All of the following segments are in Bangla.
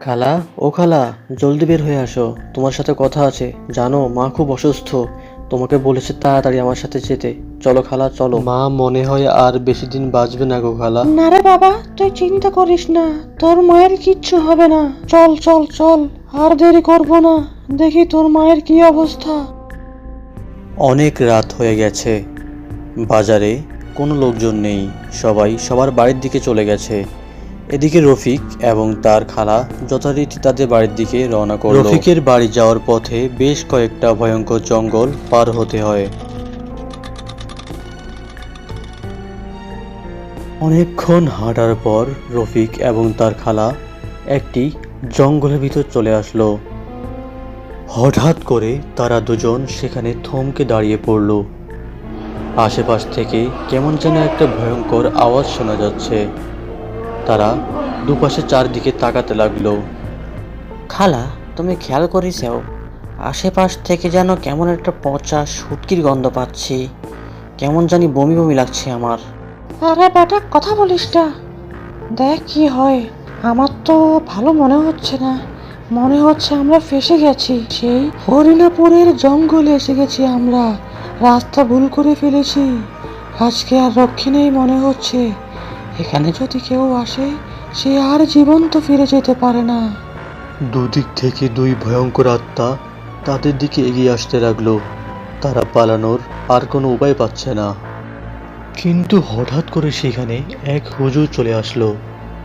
খালা ও খালা জলদি বের হয়ে আসো। তোমার সাথে কথা আছে। জানো মা খুব অসুস্থ। তোমাকে বলেছে তাড়াতাড়ি আমার সাথে যেতে। চলো খালা চলো। মা মনে হয় আর বেশি দিন বাঁচবে না গো খালা। না রে বাবা তুই চিন্তা করিস না। তোর মায়ের কিচ্ছু হবে না। চল চল চল। আর দেরি করব না। দেখি তোর মায়ের কি অবস্থা। অনেক রাত হয়ে গেছে। বাজারে কোনো লোকজন নেই। সবাই সবার বাড়ির দিকে চলে গেছে। এদিকে রফিক এবং তার খালা যথারীতি তাদের বাড়ির দিকে রওনা করল। রফিকের বাড়ি যাওয়ার পথে বেশ কয়েকটা ভয়ঙ্কর জঙ্গল পার হতে হয়। অনেকক্ষণ হাঁটার পর রফিক এবং তার খালা একটি জঙ্গলের ভিতর চলে আসলো। হঠাৎ করে তারা দুজন সেখানে থমকে দাঁড়িয়ে পড়ল। আশেপাশ থেকে কেমন যেন একটা ভয়ঙ্কর আওয়াজ শোনা যাচ্ছে। তারা দুপাশে চারদিকে তাকাতে লাগল। খালা তুমি খেয়াল করিসও আশেপাশ থেকে যেন কেমন একটা পচা সুটকির গন্ধ পাচ্ছি। কেমন জানি বমি বমি লাগছে আমার। আরে বেটা কথা বলিস না। দেখ কি হয় আমার তো ভালো মনে হচ্ছে না। মনে হচ্ছে আমরা ফেসে গেছি। সেই হরিণাপুরের জঙ্গলে এসে গেছি আমরা। রাস্তা ভুল করে ফেলেছি। আজকে আর রক্ষী নেই মনে হচ্ছে। এখানে যদি কেউ আসে, সে আর জীবন্ত ফিরে যেতে পারে না। দুদিক থেকে দুই ভয়ঙ্কর আত্মা তাদের দিকে এগিয়ে আসতে লাগল। তারা পালানোর আর কোনো উপায় পাচ্ছে না। কিন্তু হঠাৎ করে সেখানে এক হুজুর চলে আসলো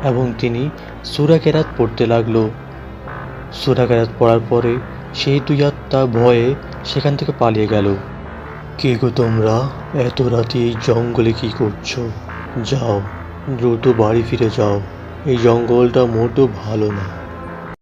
এবং তিনি সুরা কেরাত পড়তে লাগল। সুরা কেরাত পড়ার পরে সেই দুই আত্মা ভয়ে সেখান থেকে পালিয়ে গেল। কে গো তোমরা? এত রাতে এই জঙ্গলে কি করছ? যাও। দ্রুত বাড়ি ফিরে যাও। এই জঙ্গলটা মোটেও ভালো না।